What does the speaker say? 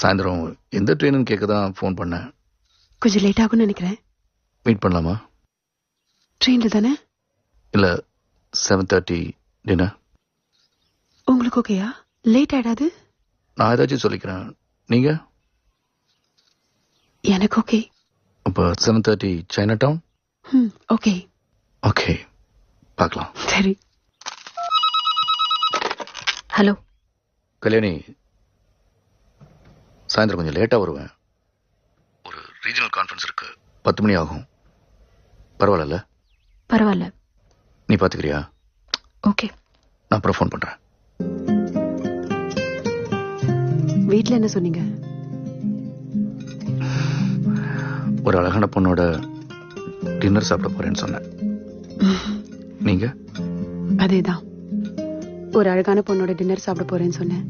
சாயந்தரம் எந்த ட்ரெயினுன்னு கேட்க தான் ஃபோன் பண்ணேன். கொஞ்சம் லேட் ஆகும்னு நினைக்கிறேன். மீட் பண்ணலாமா? ட்ரெயின்ல தானே? இல்லை செவன் தேர்ட்டி டின்னர் உங்களுக்கு ஓகேயா லேட் ஆயிடாது? நான் ஏதாச்சும் சொல்லிக்கிறேன். நீங்கள் எனக்கு ஓகே அப்போ செவன் தேர்ட்டி சைனா டவுன் ம் ஓகே ஓகே பார்க்கலாம். சரி. ஹலோ கல்யாணி சாயந்தரம் கொஞ்சம் லேட்டாக வருவேன். ஒரு ரீஜனல் கான்ஃபரன்ஸ் இருக்கு. பத்து மணி ஆகும். பரவாயில்ல பரவாயில்ல. நீ பார்த்துக்கிறியா ஓகே. நான் அப்புறம் ஃபோன் பண்ணுறேன் வீட்ல என்ன சொன்னீங்க? ஒரு அழகான பொண்ணோட டின்னர் சாப்பிட போறேன்னு சொன்னேன். நீங்கள் அதேதான். ஒரு அழகான பொண்ணோட டின்னர் சாப்பிட போறேன்னு சொன்னேன்.